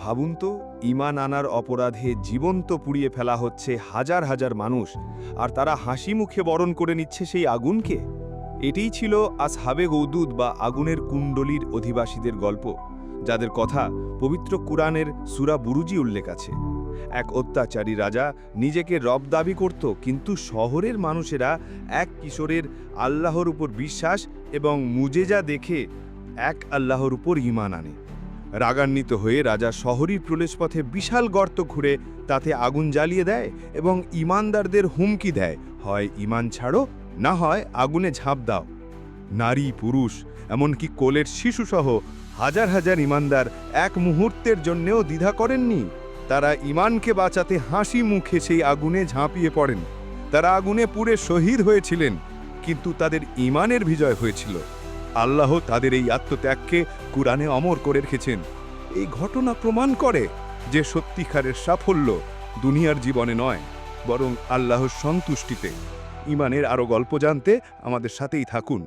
ভাবুন তো, ইমান আনার অপরাধে জীবন্ত পুড়িয়ে ফেলা হচ্ছে হাজার হাজার মানুষ, আর তারা হাসি মুখে বরণ করে নিচ্ছে সেই আগুনকে? এটিই ছিল আসহাবে গৌদুদ বা আগুনের কুণ্ডলীর অধিবাসীদের গল্প, যাদের কথা পবিত্র কুরআনের সুরা বুরুজি উল্লেখ আছে। এক অত্যাচারী রাজা নিজেকে রব দাবি করত, কিন্তু শহরের মানুষেরা এক কিশোরের আল্লাহর উপর বিশ্বাস এবং মুজেজা দেখে এক আল্লাহর উপর ঈমান আনে। রাগান্বিত হয়ে রাজা শহরীর প্রবেশপথে বিশাল গর্ত খুঁড়ে তাতে আগুন জ্বালিয়ে দেয় এবং ইমানদারদের হুমকি দেয়, হয় ইমান ছাড়ো, না হয় আগুনে ঝাঁপ দাও। নারী, পুরুষ, এমনকি কোলের শিশুসহ হাজার হাজার ইমানদার এক মুহূর্তের জন্যেও দ্বিধা করেননি। তারা ইমানকে বাঁচাতে হাসি মুখে সেই আগুনে ঝাঁপিয়ে পড়েন। তারা আগুনে পুড়ে শহীদ হয়েছিলেন, কিন্তু তাদের ইমানের বিজয় হয়েছিল। আল্লাহ তাদের এই আত্মত্যাগকে কুরআনে অমর করে রেখেছেন। এই ঘটনা প্রমাণ করে যে সত্যিকারের সাফল্য দুনিয়ার জীবনে নয়, বরং আল্লাহর সন্তুষ্টিতে। ইমানের আরও গল্প জানতে আমাদের সাথেই থাকুন।